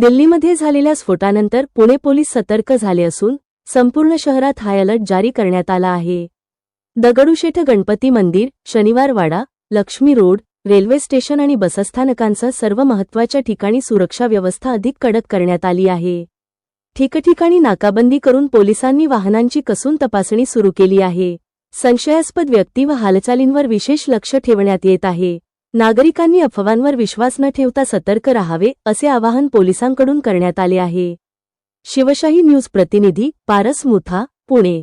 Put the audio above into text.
दिल्लीमध्ये झालेल्या स्फोटानंतर पुणे पोलीस सतर्क झाले असून संपूर्ण शहरात हाय अलर्ट जारी करण्यात आला आहे. दगडूशेठ गणपती मंदिर Shaniwarwada Laxmi road railway station आणि बसस्थानकांसह सर्व महत्त्वाच्या ठिकाणी सुरक्षा व्यवस्था अधिक कडक करण्यात आली आहे. ठिकठिकाणी नाकाबंदी करून पोलिसांनी वाहनांची कसून तपासणी सुरू केली आहे. संशयास्पद व्यक्ती व हालचालींवर विशेष लक्ष ठेवण्यात येत आहे. नागरिकांनी अफवांवर विश्वास न ठेवता सतर्क राहावे असे आवाहन पोलिसांकडून करण्यात आले आहे. शिवशाही न्यूज प्रतिनिधी पारस मुथा पुणे.